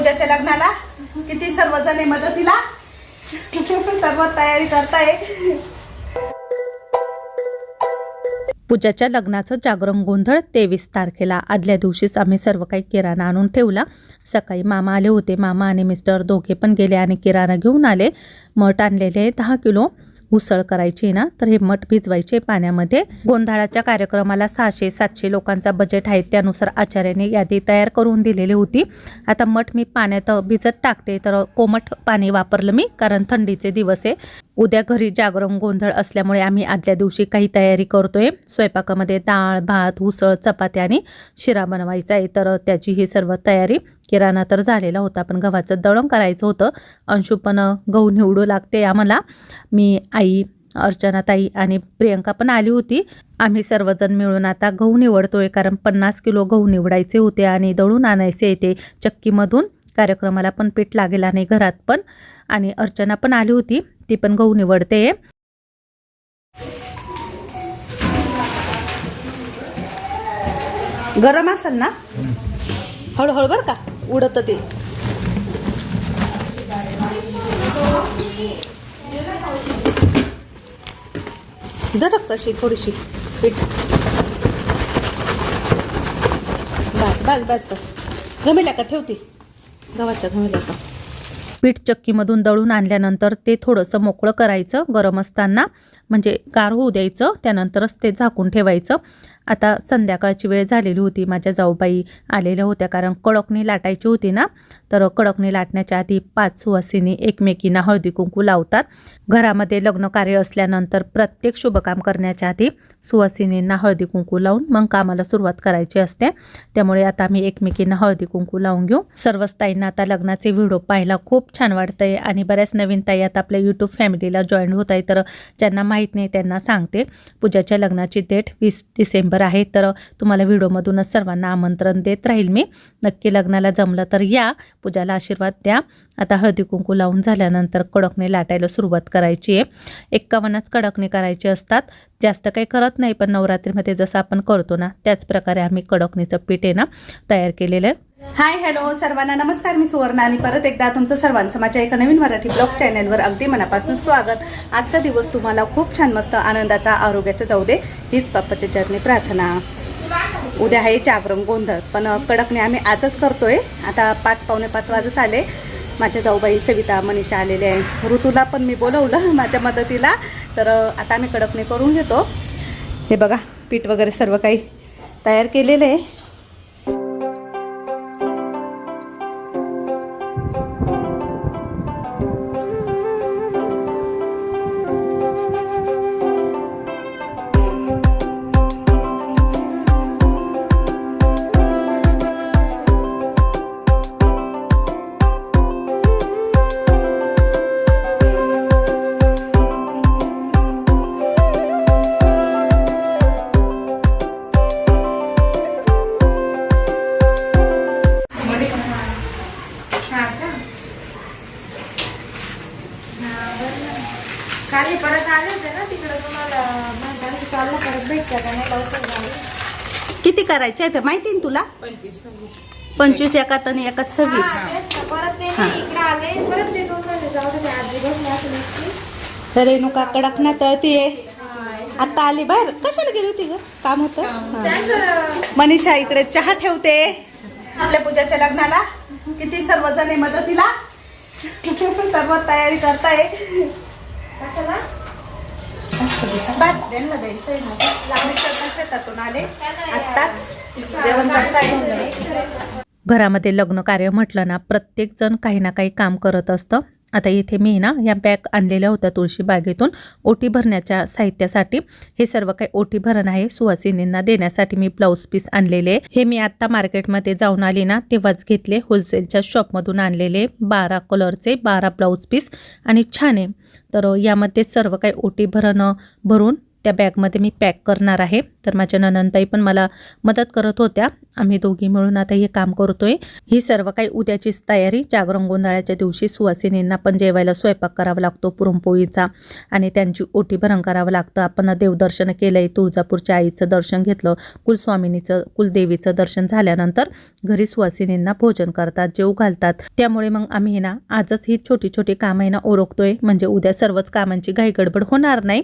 पूजाच्या लग्नाला? किती सर्वजण आहे मदतीला? सर्व तयारी करताय. पूजाच्या लग्नाचं जागरण गोंधळ तेवीस तारखेला. आदल्या दिवशीच आम्ही सर्व काही किराणा आणून ठेवला. सकाळी मामा आले होते. मामा आणि मिस्टर दोघे पण गेले आणि किराणा घेऊन आले. मठ आणलेले दहा किलो. उसळ करायची ना तर हे मठ भिजवायचे पाण्यामध्ये. गोंधळाच्या कार्यक्रमाला सहाशे सातशे लोकांचा बजेट आहे त्यानुसार आचार्याने यादी तयार करून दिलेली होती. आता मठ मी पाण्यात भिजत टाकते तर कोमट पाणी वापरलं मी कारण थंडीचे दिवस आहे. उद्या घरी जागरण गोंधळ असल्यामुळे आम्ही आदल्या दिवशी काही तयारी करतोय. स्वयंपाकामध्ये डाळ भात उसळ चपात्या आणि शिरा बनवायचा आहे तर त्याची ही सर्व तयारी किराणा तर झालेला होता पण गव्हाचं दळण करायचं होतं. अंशू पण गहू निवडू लागते आम्हाला. मी आई अर्चना ताई आणि प्रियंका पण आली होती. आम्ही सर्वजण मिळून आता गहू निवडतोय कारण पन्नास किलो गहू निवडायचे होते आणि दळून आणायचे येते चक्कीमधून. कार्यक्रमाला पण पीठ लागेल आणि घरात पण. आणि अर्चना पण आली होती ती पण गहू निवडते. गरम असेल ना? हळूहळू बरं का? उडत ते. झटक तशी थोडीशी. पीठ. बस बस बस बस. गमेल्या का? ठेवते. गव्हाच्या गमेल्या का? पीठ चक्कीमधून दळून आणल्यानंतर ते थोडंसं मोकळं करायचं गरम असताना. म्हणजे गार होऊ द्यायचं त्यानंतरच ते झाकून ठेवायचं. आता संध्याकाळची वेळ झालेली होती. माझ्या जाऊबाई आलेल्या होत्या. कारण कडकणी लाटायची होती ना तर कडकणी लाटण्याच्या आधी पाच सुवासिनी एकमेकींना हळदी कुंकू लावतात. घरामध्ये लग्न कार्य असल्यानंतर प्रत्येक शुभकाम करण्याच्या आधी सुवासिनींना हळदी कुंकू लावून मग कामाला सुरुवात करायची असते. त्यामुळे आता आम्ही एकमेकींना हळदी कुंकू लावून घेऊ. सर्वच ताईंना आता लग्नाचे व्हिडिओ पाहायला खूप छान वाटतंय आणि बऱ्याच नवीन ताई आता आपल्या यूट्यूब फॅमिलीला जॉईन होत आहे तर ज्यांना माहीत नाही त्यांना सांगते. पूजाच्या लग्नाची डेट वीस डिसेंबर आहे तर तुम्हाला व्हिडिओमधूनच सर्वांना आमंत्रण देत राहील मी. नक्की लग्नाला जमलं तर या पूजाला आशीर्वाद द्या. आता हळदी कुंकू लावून झाल्यानंतर कडकणे लाटायला सुरुवात करायची आहे. एक्कावन्नच कडकणे करायचे असतात. जास्त काही करत नाही पण नवरात्रीमध्ये जसं आपण करतो ना त्याच प्रकारे आम्ही कडकणीचं पीठ आहे ना तयार केलेलं आहे. Hi hello. सर्वांना नमस्कार. मी सुवर्णा आणि परत एकदा तुमचं सर्वांचं माझ्या एका नवीन मराठी ब्लॉग चॅनलवर अगदी मनापासून स्वागत. आजचा दिवस तुम्हाला खूप छान मस्त आनंदाचा आरोग्याचा जाऊ दे हीच बाप्पाच्या चरणी प्रार्थना. उद्या आहे जागरण गोंधळ पण कडकणे आम्ही आजच करतोय. आता पाच पावणे पाच वाजत आले. माझ्या जाऊबाई सविता मनीषा आलेले आहे. ऋतूला पण मी बोलवलं माझ्या मदतीला. तर आता आम्ही कडकणे करून घेतो. हे बघा पीठ वगैरे सर्व काही तयार केलेलं आहे. किती करायचे आहे ते माहिती ना तुला? पंचवीस एकात आणि एकात सव्वीस. रेणुका कडकण्या तळतीये. आता आली बाहेर. कशाला गेली होती ग? काम होतं. मनीषा इकडे चहा ठेवते. आपल्या पूजाच्या लग्नाला. किती सर्वजण आहे मदतीला. सर्व तयारी करताय. कशाला? भात द्यायला शेतातून आले. आत्ताच जेवण घरामध्ये लग्न कार्य म्हटलं ना प्रत्येक जण काही ना काही काम करत असतं. आता इथे मी ना या बॅग आणलेल्या होत्या तुळशी बागेतून. ओटी भरण्याच्या साहित्यासाठी. हे सर्व काही ओटी भरण आहे सुवासिनींना देण्यासाठी मी ब्लाऊज पीस आणलेले. हे मी आत्ता मार्केटमध्ये जाऊन आली ना तेव्हाच घेतले. होलसेलच्या शॉपमधून आणलेले बारा कलरचे बारा ब्लाऊज पीस आणि छान आहे. तर यामध्ये सर्व काही ओटी भरणं भरून त्या बॅगमध्ये मी पॅक करणार आहे. तर माझ्या ननंदबाई पण मला मदत करत होत्या. आम्ही दोघी मिळून आता हे काम करतोय. ही सर्व काही उद्याचीच तयारी. जागरण गोंधळाच्या दिवशी सुवासिनींना पण जेवायला स्वयंपाक करावा लागतो पुरणपोळीचा आणि त्यांची ओटी भरण करावं लागतं. आपण देवदर्शन केलंय तुळजापूरच्या आईचं दर्शन घेतलं कुलस्वामिनीचं कुलदेवीचं दर्शन झाल्यानंतर घरी सुवासिनींना भोजन करतात जेव घालतात. त्यामुळे मग आम्ही ना आजच ही छोटी छोटी कामं आहे ना ओरखतोय म्हणजे उद्या सर्वच कामांची घाई गडबड होणार नाही.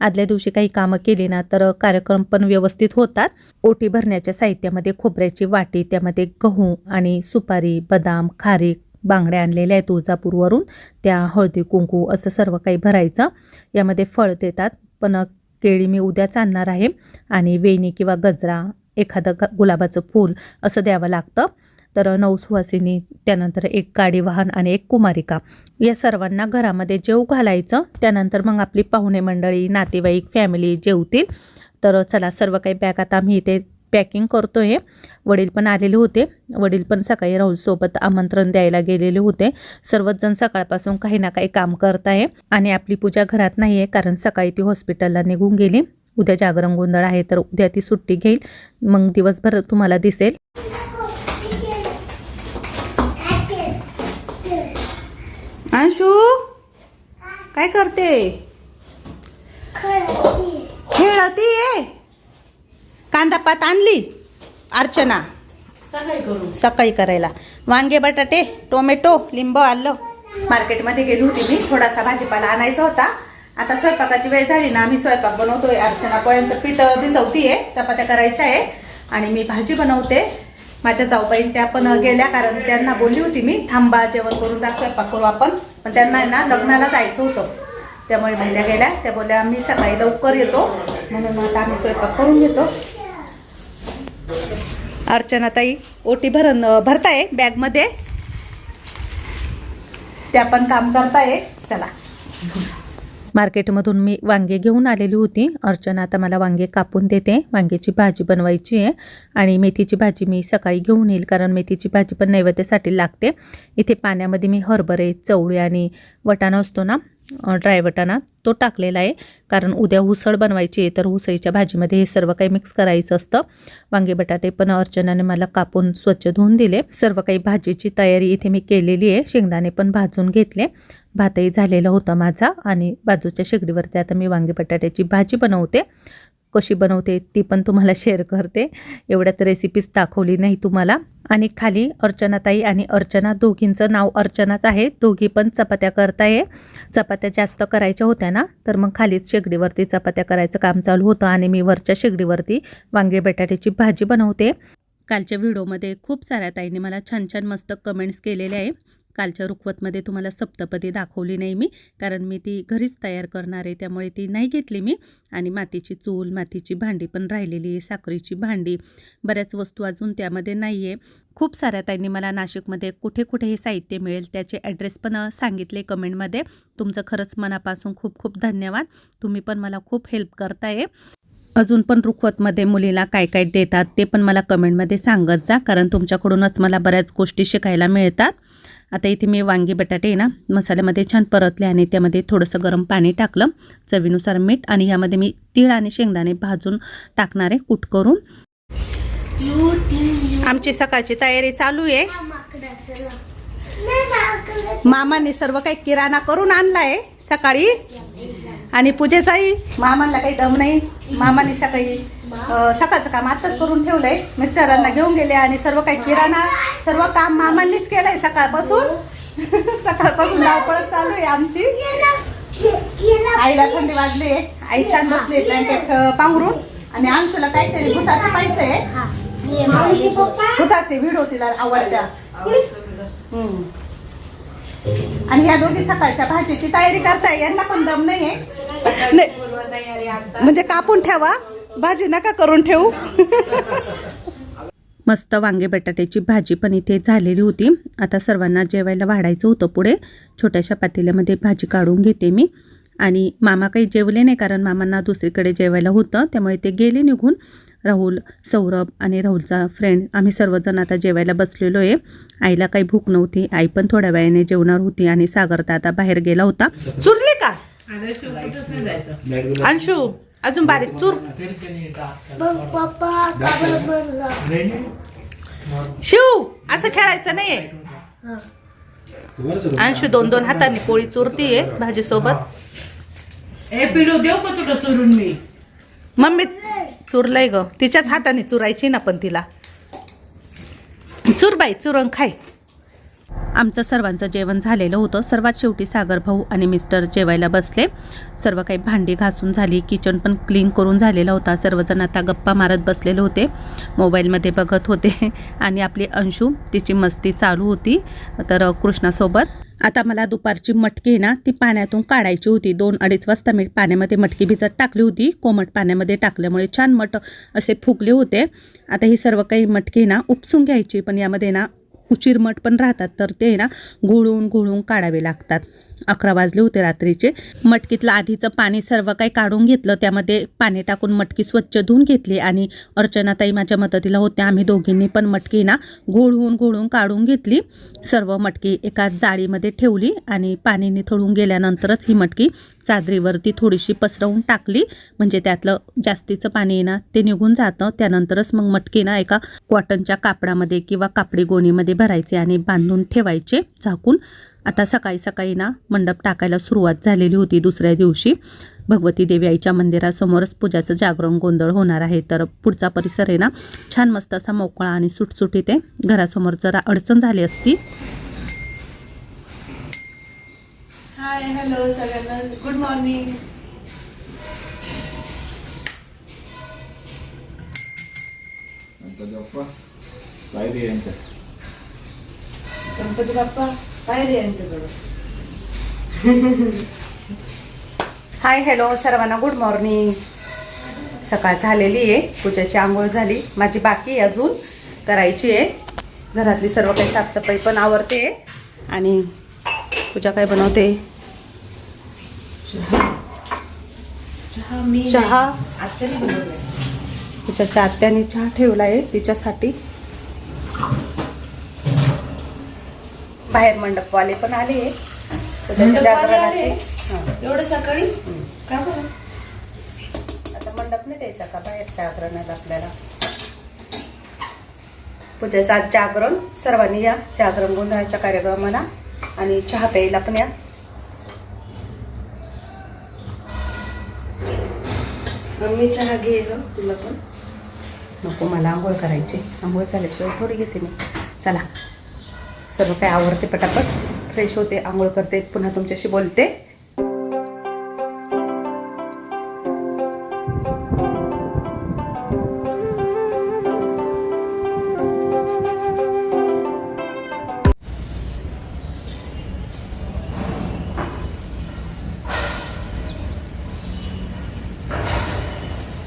आदल्या दिवशी काही कामं केली ना तर कार्यक्रम पण व्यवस्थित होतात. ओटी भरण्याच्या साहित्यामध्ये खोबऱ्याची वाटी त्यामध्ये गहू आणि सुपारी बदाम खारीक बांगड्या आणलेल्या आहेत तुळजापूरवरून. त्या हळदी कुंकू असं सर्व काही भरायचं. यामध्ये फळ देतात. पण केळी मी उद्याच आणणार आहे आणि वेणी किंवा गजरा एखादं ग- गुलाबाचं फूल असं द्यावं लागतं. तर नऊ सुवासिनी त्यानंतर एक गाडी वाहन आणि एक कुमारिका. या सर्वांना घरामध्ये जेव घालायचं. त्यानंतर मग आपली पाहुणे मंडळी नातेवाईक फॅमिली जेवतील. तर चला सर्व काही बॅग आता आम्ही इथे पॅकिंग करतो आहे वडील पण आलेले होते. वडील पण सकाळी राहुलसोबत आमंत्रण द्यायला गेलेले होते. सर्वच जण सकाळपासून काही ना काही काम करत आहे आणि आपली पूजा घरात नाही आहे कारण सकाळी ती हॉस्पिटलला निघून गेली. उद्या जागरण गोंधळ आहे तर उद्या ती सुट्टी घेईल. मग दिवसभर तुम्हाला दिसेल. अंशू काय करते? खेळती आहे कांदा पात आणली अर्चना. सकाळी करायला. वांगे बटाटे टोमॅटो लिंब आलं. मार्केटमध्ये गेली होती मी. थोडासा भाजीपाला आणायचा होता. आता स्वयंपाकाची वेळ झाली ना आम्ही स्वयंपाक बनवतोय. अर्चना पोळ्यांचं पीठ भिजवतीये चपात्या करायच्या आहे आणि मी भाजी बनवते. माझ्या जाऊबाईन त्या पण गेल्या कारण त्यांना बोलली होती मी थांबा जेवण करून जा स्वयंपाक करू आपण. पण त्यांना ना लग्नाला जायचं होतं. त्यामुळे त्या गेल्या त्या बोलल्या मी सकाळी लवकर येतो. म्हणून आता आम्ही स्वयंपाक करून घेतो. अर्चना ताई ओटी भरण भरताय बॅगमध्ये. त्या पण काम करताय. चला. मार्केटमधून मी वांगे घेऊन आलेली होती. अर्चना आता मला वांगे कापून देते. वांग्याची भाजी बनवायची आहे. आणि मेथीची भाजी मी सकाळी घेऊन येईल कारण मेथीची भाजी पण नैवेद्यासाठी लागते. इथे पाण्यामध्ये मी हरभरे चवळी आणि वटाणा असतो ना ड्राय वटाणा तो टाकलेला आहे. कारण उद्या उसळ बनवायची आहे तर उसळीच्या भाजीमध्ये हे सर्व काही मिक्स करायचं असतं. वांगे बटाटे पण अर्चनाने मला कापून स्वच्छ धुवून दिले. सर्व काही भाजीची तयारी इथे मी केलेली आहे. शेंगदाणे पण भाजून घेतले. भातही झालेला होता माझा आणि बाजूच्या शेगडीवरती आता मी वांगे बटाट्याची भाजी बनवते. कशी बनवते ती पण तुम्हाला शेअर करते. एवढ्यात रेसिपीज दाखवली नाही तुम्हाला. आणि खाली अर्चनाताई आणि अर्चना दोघींचं नाव अर्चनाच आहे. दोघी पण चपात्या करताय. चपात्या जास्त करायच्या होत्या ना तर मग खालीच शेगडीवरती चपात्या करायचं काम चालू होतं आणि मी वरच्या शेगडीवरती वांगे बटाट्याची भाजी बनवते. कालच्या व्हिडिओमध्ये खूप साऱ्या ताईंनी मला छान छान मस्त कमेंट्स केलेले आहे. कालच्या रुखवतमध्ये तुम्हाला सप्तपदी दाखवली नाही मी कारण मी ती घरीच तयार करणार आहे त्यामुळे ती नाही घेतली मी. आणि मातीची चूल मातीची भांडी पण राहिलेली आहे साखरेची भांडी. बऱ्याच वस्तू अजून त्यामध्ये नाही आहे. खूप साऱ्या ताईंनी मला नाशिकमध्ये कुठे कुठे हे साहित्य मिळेल त्याचे ॲड्रेस पण सांगितले कमेंटमध्ये. तुमचं खरंच मनापासून खूप खूप धन्यवाद. तुम्ही पण मला खूप हेल्प करताय. अजून पण रुखवतमध्ये मुलीला काय काय देतात ते पण मला कमेंटमध्ये सांगत जा कारण तुमच्याकडूनच मला बऱ्याच गोष्टी शिकायला मिळतात. आता इथे मी वांगी बटाटे ना मसाल्यामध्ये छान परतले आणि त्यामध्ये थोडंसं गरम पाणी टाकलं. चवीनुसार मीठ आणि यामध्ये मी तीळ आणि शेंगदाणे भाजून टाकणार आहे कुट करून. आमची सकाळची तयारी चालू आहे. मामाने सर्व काही किराणा करून आणलाय सकाळी. आणि पूजेचाही मामांना काही दम नाही. मामाने सकाळी सकाळचं काम आताच करून ठेवलंय. मिस्टरांना घेऊन गेले आणि सर्व काही किराणा सर्व काम मामांनीच केलंय सकाळपासून. सकाळपासून धावपळच चालू आहे आमची. आईला थंडी वाजली. आहे आई छान बसली ब्लँकेट पांघरून. आणि अंशूला काहीतरी भुताचं पाहिजे भुताचे व्हिडिओ तिला आवडत्या. आणि या दोघी सकाळच्या भाजीची तयारी करताय. यांना पण दम नाहीये. नाही. म्हणजे कापून ठेवा. भाजी नका करून ठेवू. मस्त वांगे बटाट्याची भाजी पण इथे झालेली होती. आता सर्वांना जेवायला वाढायचं होतं पुढे. छोट्याशा पातेल्यामध्ये भाजी काढून घेते मी. आणि मामा काही जेवले नाही कारण मामांना दुसरीकडे जेवायला होतं. त्यामुळे ते गेले निघून. राहुल सौरभ आणि राहुलचा फ्रेंड आम्ही सर्वजण आता जेवायला बसलेलो आहे. आईला काही भूक नव्हती. आई पण थोड्या वेळाने जेवणार होती आणि सागर तर आता बाहेर गेला होता. चुरली का? अंशू अजून बारीक चूर. शिव असं खेळायचं नाहीये. अंशू दोन दोन हातांनी पोळी चुरतीये भाजी सोबत मम्मी चुरलंय ग. तिच्याच हाताने चुरायची ना पण तिला. चुर बाई चुरण खाय. आमचं सर्वांचं जेवण झालेलं होतं. सर्वात शेवटी सागर भाऊ आणि मिस्टर जेवायला बसले. सर्व काही भांडी घासून झाली. किचन पण क्लीन करून झालेला होता. सर्वजण आता गप्पा मारत बसलेले होते. मोबाईलमध्ये बघत होते. आणि आपली अंशू तिची मस्ती चालू होती. तर कृष्णासोबत आता मला दुपारची मटकी आहे ना ती पाण्यातून काढायची होती. दोन अडीच वाजता मी पाण्यामध्ये मटकी भिजत टाकली होती. कोमट पाण्यामध्ये टाकल्यामुळे छान मट असे फुगले होते. आता ही सर्व काही मटकी ना उपसून घ्यायची. पण यामध्ये ना कुचीर मठ पण राहतात. तर ते ना घोळून घोळून काढावे लागतात. अकरा वाजले होते रात्रीचे. मटकीतलं आधीचं पाणी सर्व काही काढून घेतलं. त्यामध्ये पाणी टाकून मटकी स्वच्छ धुवून घेतली आणि अर्चनाताई माझ्या मदतीला होत्या. आम्ही दोघींनी पण मटकी ना घोळून घोळून काढून घेतली. सर्व मटकी एका जाळीमध्ये ठेवली आणि पाणी निथळून गेल्यानंतरच ही मटकी चादरीवरती थोडीशी पसरवून टाकली. म्हणजे त्यातलं जास्तीचं पाणी ना ते निघून जातं. त्यानंतरच मग मटकी ना एका कॉटनच्या कापडामध्ये किंवा कापडी गोणीमध्ये भरायचे आणि बांधून ठेवायचे झाकून. आता सकाळी सकाळी ना मंडप टाकायला सुरुवात झालेली होती दुसऱ्या दिवशी. भगवती देवी आईच्या मंदिरासमोरच पूजाचं जागरण गोंधळ होणार आहे. तर पुढचा परिसर आहे ना छान मस्त असा मोकळा आणि सुटसुटीत आहे. घरासमोर जरा अडचण झाली असती. हाय हॅलो सगळ्यांना. Good morning Ganpati Bappa. यांच्याकडं हाय हॅलो सर्वांना गुड मॉर्निंग सकाळ झालेली आहे. पूजाची आंघोळ झाली. माझी बाकी आहे अजून. करायची आहे. घरातली सर्व काही साफसफाई पण आवरते. आणि पूजा काय बनवते? चहा. मी चहा. आत्याने आत्याने चहा ठेवला आहे. तिच्यासाठी बाहेर मंडपवाले पण आले मंडपवाले जागरणाचे एवढं सकाळी? का बरं? आता मंडप नाही द्यायचा का बाहेर जागरणाला आपल्याला? पूजेचं आज जागरण. सर्वांनी या जागरण गोंधळाच्या कार्यक्रमाला आणि चहा प्यायला पण या. मम्मी चहा घे तुला पण. नको मला आंघोळ करायची. आंघोळ झाल्याशिवाय थोडी घेते मी. चला. सर्व काय आवडते पटापट. फ्रेश होते आंघोळ करते पुन्हा तुमच्याशी बोलते.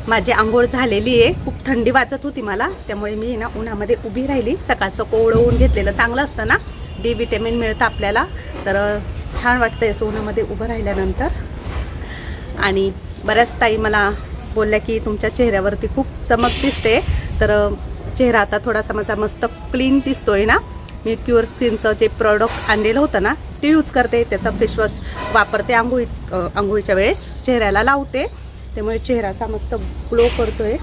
माझी आंघोळ झालेली आहे. खूप थंडी वाजत होती मला. त्यामुळे मी ना उन्हामध्ये उभी राहिली. सकाळचं कोवळं ऊन घेतलेलं चांगलं असतं ना. डी विटॅमिन मिळतं आपल्याला. तर छान वाटतं असं उन्हामध्ये उभं राहिल्यानंतर. आणि बऱ्याच ताई मला बोलल्या की तुमच्या चेहऱ्यावरती खूप चमक दिसते. तर चेहरा आता थोडासा माझा मस्त क्लीन दिसतोय ना. मी क्युअर स्किनचं जे प्रॉडक्ट आणलेलं होतं ना ते यूज करते. त्याचा फेसवॉश वापरते आंघोळी आंघोळीच्या वेळेस. चेहऱ्याला लावते. त्यामुळे चेहरा असा मस्त ग्लो करतोय.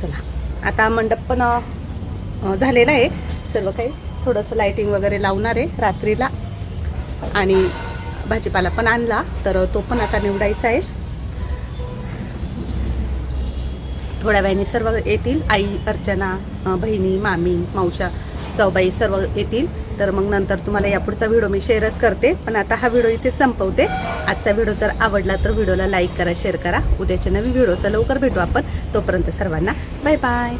चला आता मंडप पण झालेला आहे. सर्व काही थोडंसं लाईटिंग वगैरे लावणार आहे रात्रीला. आणि भाजीपाला पण आणला तर तो पण आता निवडायचा आहे. थोड्या वेळाने सर्व येतील. आई अर्चना बहिणी मामी मावशा जाऊबाई सर्व येतील. तर मग नंतर तुम्हाला यापुढचा व्हिडिओ मी शेअरच करते. पण आता हा व्हिडिओ इथे संपवते. आजचा व्हिडिओ जर आवडला तर व्हिडिओला लाईक करा शेअर करा. उद्याच्या नवीन व्हिडिओचा लवकर भेटू आपण. तोपर्यंत सर्वांना बाय बाय